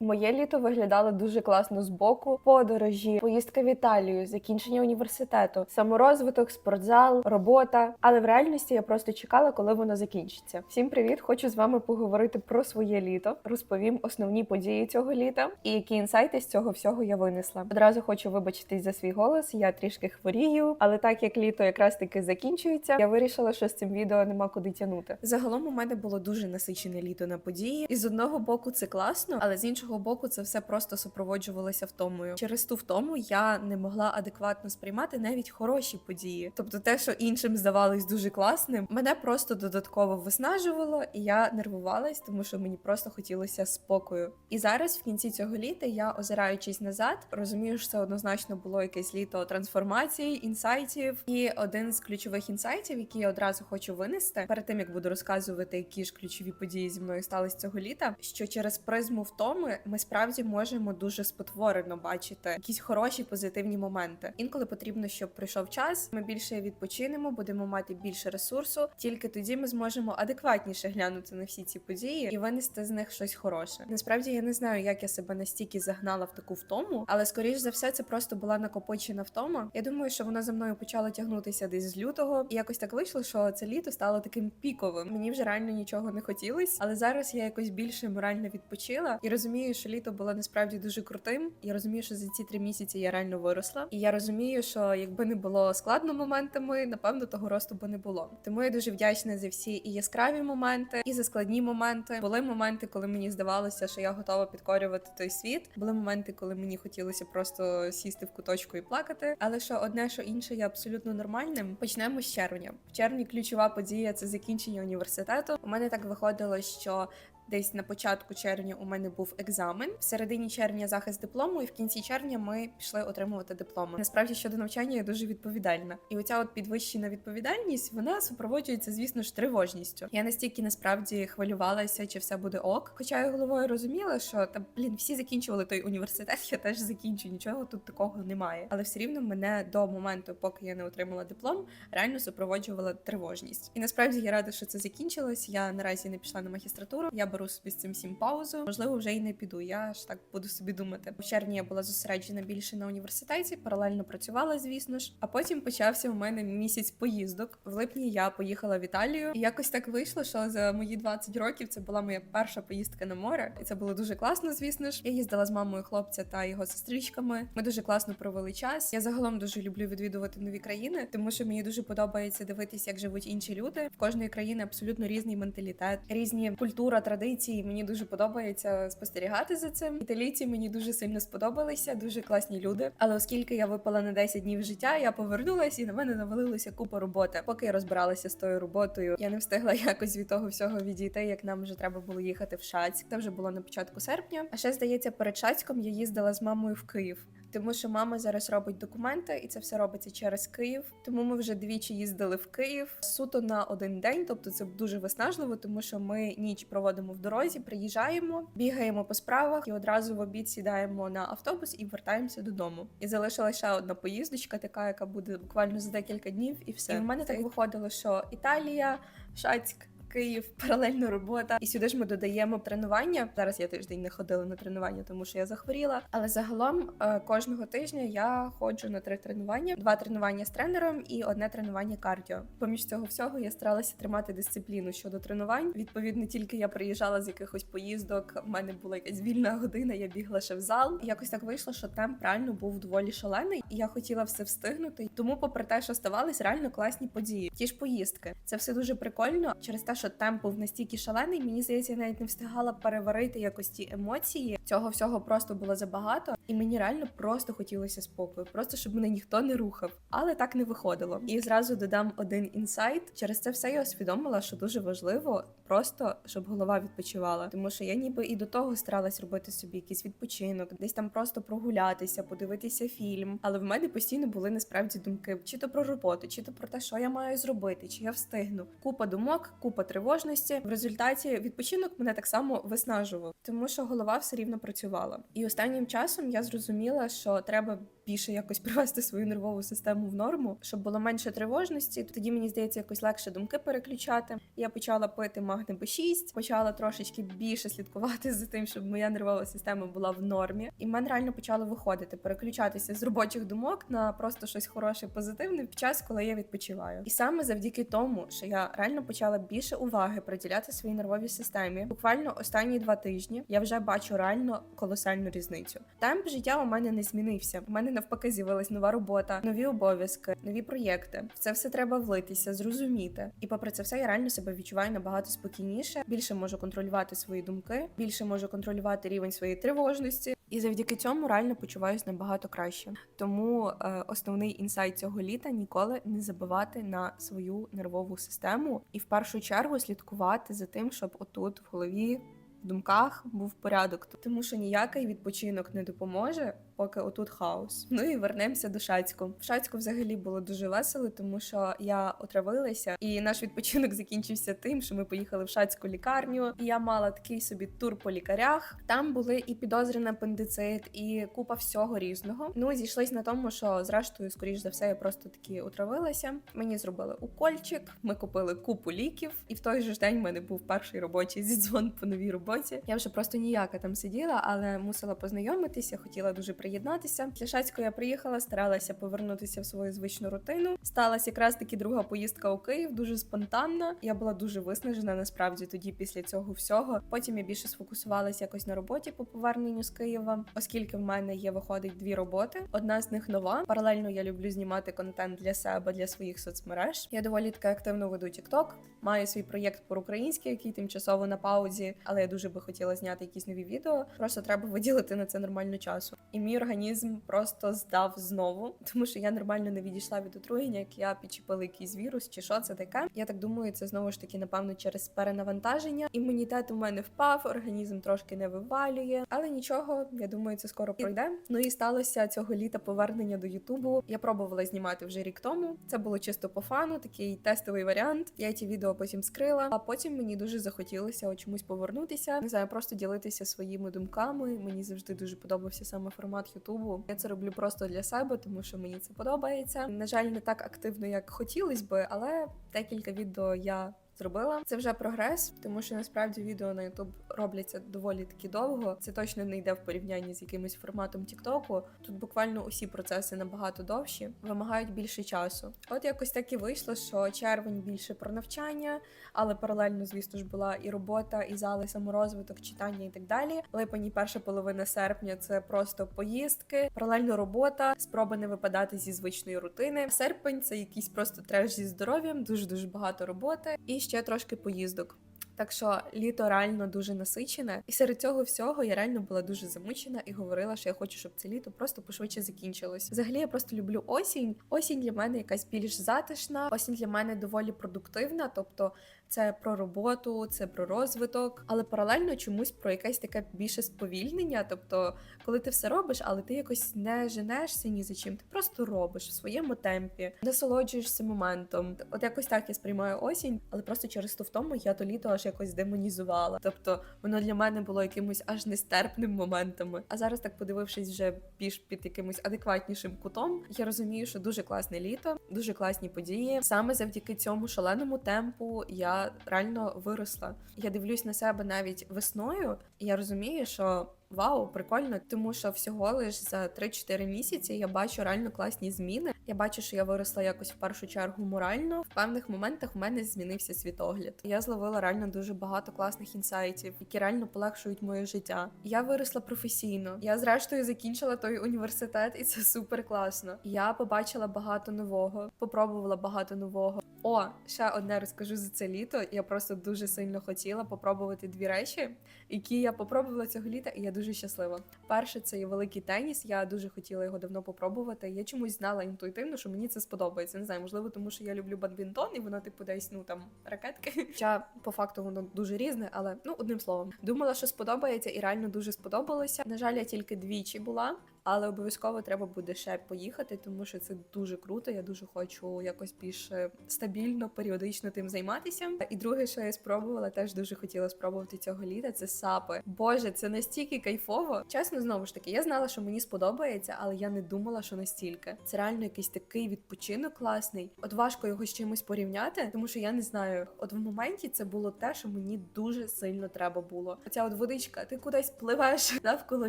Моє літо виглядало дуже класно з боку. Подорожі, поїздка в Італію, закінчення університету, саморозвиток, спортзал, робота. Але в реальності я просто чекала, коли воно закінчиться. Всім привіт! Хочу з вами поговорити про своє літо. Розповім основні події цього літа і які інсайти з цього всього я винесла. Одразу хочу вибачитись за свій голос. Я трішки хворію, але так як літо якраз таки закінчується, я вирішила, що з цим відео нема куди тягнути. Загалом у мене було дуже насичене літо на події, і з одного боку це класно, але з іншого боку, це все просто супроводжувалося втомою. Через ту втому я не могла адекватно сприймати навіть хороші події. Тобто, те, що іншим здавалось дуже класним, мене просто додатково виснажувало, і я нервувалась, тому що мені просто хотілося спокою. І зараз, в кінці цього літа, я озираючись назад, розумію, що це однозначно було якесь літо трансформацій, інсайтів. І один з ключових інсайтів, який я одразу хочу винести, перед тим як буду розказувати, які ж ключові події зі мною стались цього літа, що через призму втоми ми справді можемо дуже спотворено бачити якісь хороші позитивні моменти. Інколи потрібно, щоб прийшов час. Ми більше відпочинемо, будемо мати більше ресурсу. Тільки тоді ми зможемо адекватніше глянути на всі ці події і винести з них щось хороше. Насправді я не знаю, як я себе настільки загнала в таку втому, але скоріш за все, це просто була накопичена втома. Я думаю, що вона за мною почала тягнутися десь з лютого, і якось так вийшло, що це літо стало таким піковим. Мені вже реально нічого не хотілось, але зараз я якось більше морально відпочила і розумію, що літо було насправді дуже крутим. Я розумію, що за ці три місяці я реально виросла, і я розумію, що якби не було складно моментами, напевно, того росту би не було. Тому я дуже вдячна за всі і яскраві моменти, і за складні моменти. Були моменти, коли мені здавалося, що я готова підкорювати той світ. Були моменти, коли мені хотілося просто сісти в куточку і плакати. Але що одне, що інше є абсолютно нормальним. Почнемо з червня. В червні ключова подія це закінчення університету. У мене так виходило, що Десь на початку червня у мене був екзамен, в середині червня захист диплому, і в кінці червня ми пішли отримувати дипломи. Насправді щодо навчання я дуже відповідальна, і оця от підвищена відповідальність вона супроводжується, звісно ж, тривожністю. Я настільки насправді хвилювалася, чи все буде ок. Хоча я головою розуміла, що та блін, всі закінчували той університет, я теж закінчу. Нічого тут такого немає. Але все рівно мене до моменту, поки я не отримала диплом, реально супроводжувала тривожність. І насправді я рада, що це закінчилось. Я наразі не пішла на магістратуру. Я беру собі з цим всім паузу. Можливо, вже й не піду. Я ж так буду собі думати. В червні я була зосереджена більше на університеті, паралельно працювала, звісно ж. А потім почався у мене місяць поїздок. В липні я поїхала в Італію, і якось так вийшло, що за мої 20 років це була моя перша поїздка на море, і це було дуже класно. Звісно ж, я їздила з мамою хлопця та його сестричками. Ми дуже класно провели час. Я загалом дуже люблю відвідувати нові країни, тому що мені дуже подобається дивитися, як живуть інші люди. В кожної країни абсолютно різний менталітет, різні культура, традиції. Мені дуже подобається спостерігати за цим. Італійці мені дуже сильно сподобалися, дуже класні люди. Але оскільки я випала на 10 днів життя, я повернулася і на мене навалилася купа роботи. Поки я розбиралася з тою роботою, я не встигла якось від того всього відійти, як нам вже треба було їхати в Шацьк. Це вже було на початку серпня. А ще здається, перед Шацьком я їздила з мамою в Київ. Тому що мама зараз робить документи, і це все робиться через Київ. Тому ми вже двічі їздили в Київ суто на один день. Тобто це дуже виснажливо, тому що ми ніч проводимо в дорозі, приїжджаємо, бігаємо по справах і одразу в обід сідаємо на автобус і вертаємося додому. І залишилася ще одна поїздочка, така яка буде буквально за декілька днів, і все. І в мене так виходило, що Італія, Шацьк. Київ, паралельно робота, і сюди ж ми додаємо тренування. Зараз я тиждень не ходила на тренування, тому що я захворіла. Але загалом е, кожного тижня я ходжу на три тренування: два тренування з тренером і одне тренування кардіо. Поміж цього всього я старалася тримати дисципліну щодо тренувань. Відповідно, тільки я приїжджала з якихось поїздок. в мене була якась вільна година. Я бігла ще в зал. І якось так вийшло, що темп реально був доволі шалений, і я хотіла все встигнути. Тому, попри те, що ставались реально класні події, ті ж поїздки, це все дуже прикольно через те, що темп був настільки шалений, мені здається, я навіть не встигала переварити якось ті емоції. Цього всього просто було забагато, і мені реально просто хотілося спокою, просто щоб мене ніхто не рухав. Але так не виходило. І зразу додам один інсайт. Через це все я усвідомила, що дуже важливо просто щоб голова відпочивала, тому що я ніби і до того старалась робити собі якийсь відпочинок, десь там просто прогулятися, подивитися фільм. Але в мене постійно були насправді думки чи то про роботу, чи то про те, що я маю зробити, чи я встигну. Купа думок, купа тривожності. В результаті відпочинок мене так само виснажував, тому що голова все рівно працювала. І останнім часом я зрозуміла, що треба більше якось привести свою нервову систему в норму, щоб було менше тривожності. Тоді мені здається, якось легше думки переключати. Я почала пити магне Б6, почала трошечки більше слідкувати за тим, щоб моя нервова система була в нормі. І в мене реально почало виходити, переключатися з робочих думок на просто щось хороше, позитивне в час, коли я відпочиваю. І саме завдяки тому, що я реально почала більше уваги приділяти своїй нервовій системі. Буквально останні два тижні я вже бачу реально колосальну різницю. Темп життя у мене не змінився. У мене навпаки з'явилась нова робота, нові обов'язки, нові проєкти. В це все треба влитися, зрозуміти. І попри це все, я реально себе відчуваю набагато спокійніше, більше можу контролювати свої думки, більше можу контролювати рівень своєї тривожності. І завдяки цьому реально почуваюся набагато краще. Тому е, основний інсайт цього літа ніколи не забивати на свою нервову систему і в першу чергу слідкувати за тим, щоб отут в голові. В думках був порядок, тому що ніякий відпочинок не допоможе, поки отут хаос. Ну і вернемося до Шацьку. В Шацьку взагалі було дуже весело, тому що я отравилася, і наш відпочинок закінчився тим, що ми поїхали в Шацьку лікарню. І я мала такий собі тур по лікарях. Там були і підозри на апендицит, і купа всього різного. Ну зійшлись на тому, що зрештою, скоріш за все, я просто таки отравилася. Мені зробили укольчик, ми купили купу ліків, і в той же день в мене був перший робочий зідзвон по новій роботі. Я вже просто ніяка там сиділа, але мусила познайомитися, хотіла дуже приєднатися. Шацького я приїхала, старалася повернутися в свою звичну рутину. Сталася якраз таки друга поїздка у Київ, дуже спонтанна. Я була дуже виснажена насправді тоді після цього всього. Потім я більше сфокусувалася якось на роботі по поверненню з Києва, оскільки в мене є виходить дві роботи. Одна з них нова. Паралельно я люблю знімати контент для себе, для своїх соцмереж. Я доволі таки активно веду TikTok. Маю свій проєкт по українськи, який тимчасово на паузі, але я дуже би хотіла зняти якісь нові відео. Просто треба виділити на це нормально часу. І мій організм просто здав знову, тому що я нормально не відійшла від отруєння, як я підчепила якийсь вірус чи що це таке. Я так думаю, це знову ж таки, напевно, через перенавантаження. Імунітет у мене впав, організм трошки не вивалює, але нічого, я думаю, це скоро пройде. Ну і сталося цього літа повернення до Ютубу. Я пробувала знімати вже рік тому. Це було чисто по фану, такий тестовий варіант. Я ті відео потім скрила. А потім мені дуже захотілося от чомусь повернутися. Не знаю, просто ділитися своїми думками. Мені завжди дуже подобався саме формат Ютубу. Я це роблю просто для себе, тому що мені це подобається. На жаль, не так активно, як хотілось би, але декілька відео я. Зробила це вже прогрес, тому що насправді відео на YouTube робляться доволі таки довго. Це точно не йде в порівнянні з якимось форматом Тіктоку. Тут буквально усі процеси набагато довші, вимагають більше часу. От якось так і вийшло, що червень більше про навчання, але паралельно, звісно ж, була і робота, і зали саморозвиток, читання і так далі. Липень і перша половина серпня це просто поїздки, паралельно робота, спроби не випадати зі звичної рутини. Серпень це якийсь просто треш зі здоров'ям, дуже дуже багато роботи і ще трошки поїздок. Так що літо реально дуже насичене, і серед цього всього я реально була дуже замучена і говорила, що я хочу, щоб це літо просто пошвидше закінчилось. Взагалі, я просто люблю осінь. Осінь для мене якась більш затишна. Осінь для мене доволі продуктивна, тобто це про роботу, це про розвиток, але паралельно чомусь про якесь таке більше сповільнення. Тобто, коли ти все робиш, але ти якось не женешся ні за чим, ти просто робиш в своєму темпі, насолоджуєшся моментом. От якось так я сприймаю осінь, але просто через ту втому я то літо аж якось демонізувала. Тобто воно для мене було якимось аж нестерпним моментами. А зараз, так подивившись, вже більш під якимось адекватнішим кутом, я розумію, що дуже класне літо, дуже класні події. Саме завдяки цьому шаленому темпу я реально виросла. Я дивлюсь на себе навіть весною, і я розумію, що. Вау, прикольно, тому що всього лиш за 3-4 місяці я бачу реально класні зміни. Я бачу, що я виросла якось в першу чергу морально. В певних моментах в мене змінився світогляд. Я зловила реально дуже багато класних інсайтів, які реально полегшують моє життя. Я виросла професійно. Я зрештою закінчила той університет, і це супер класно. Я побачила багато нового, попробувала багато нового. О, ще одне розкажу за це літо. Я просто дуже сильно хотіла попробувати дві речі, які я попробувала цього літа, і я дуже щаслива. Перше, це є великий теніс. Я дуже хотіла його давно попробувати. Я чомусь знала інтуїтивно, що мені це сподобається. Не знаю, можливо, тому що я люблю бадмінтон, і воно типу десь ну там ракетки. Хоча по факту воно дуже різне, але ну одним словом, думала, що сподобається, і реально дуже сподобалося. На жаль, я тільки двічі була. Але обов'язково треба буде ще поїхати, тому що це дуже круто. Я дуже хочу якось більш стабільно, періодично тим займатися. І друге, що я спробувала, теж дуже хотіла спробувати цього літа. Це сапи. Боже, це настільки кайфово. Чесно, знову ж таки, я знала, що мені сподобається, але я не думала, що настільки. Це реально якийсь такий відпочинок класний. От важко його з чимось порівняти, тому що я не знаю. От в моменті це було те, що мені дуже сильно треба було. Оця от водичка, ти кудись пливеш навколо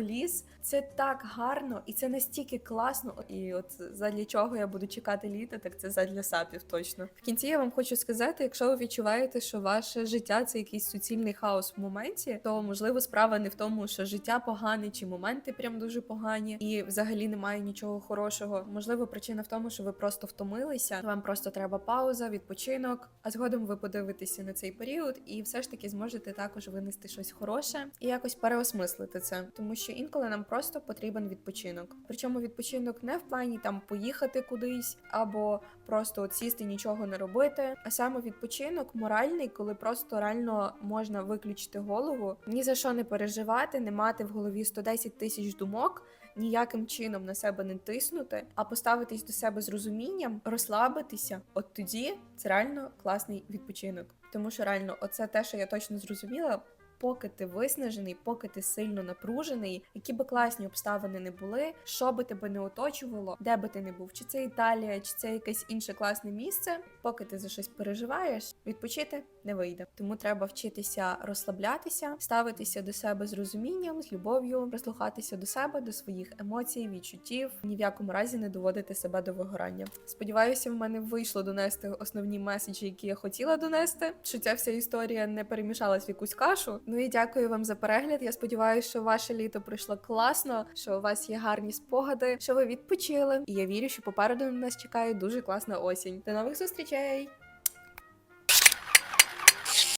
ліс. Це так гарно і це настільки класно. І от задля чого я буду чекати літа, так це задля сапів точно. В кінці я вам хочу сказати, якщо ви відчуваєте, що ваше життя це якийсь суцільний хаос в моменті, то можливо справа не в тому, що життя погане, чи моменти прям дуже погані, і взагалі немає нічого хорошого. Можливо, причина в тому, що ви просто втомилися. Вам просто треба пауза, відпочинок. А згодом ви подивитеся на цей період, і все ж таки зможете також винести щось хороше і якось переосмислити це, тому що інколи нам просто потрібен відпочинок. Причому відпочинок не в плані там поїхати кудись або просто от сісти нічого не робити, а саме відпочинок моральний, коли просто реально можна виключити голову, ні за що не переживати, не мати в голові 110 тисяч думок. Ніяким чином на себе не тиснути, а поставитись до себе з розумінням, розслабитися. От тоді це реально класний відпочинок. Тому що реально, оце те, що я точно зрозуміла. Поки ти виснажений, поки ти сильно напружений, які би класні обставини не були, що би тебе не оточувало, де би ти не був, чи це Італія, чи це якесь інше класне місце. Поки ти за щось переживаєш, відпочити не вийде. Тому треба вчитися розслаблятися, ставитися до себе з розумінням, з любов'ю, прислухатися до себе, до своїх емоцій, відчуттів, ні в якому разі не доводити себе до вигорання. Сподіваюся, в мене вийшло донести основні меседжі, які я хотіла донести. Що ця вся історія не перемішалась в якусь кашу. Ну і дякую вам за перегляд. Я сподіваюся, що ваше літо пройшло класно, що у вас є гарні спогади, що ви відпочили. І я вірю, що попереду на нас чекає дуже класна осінь. До нових зустрічей!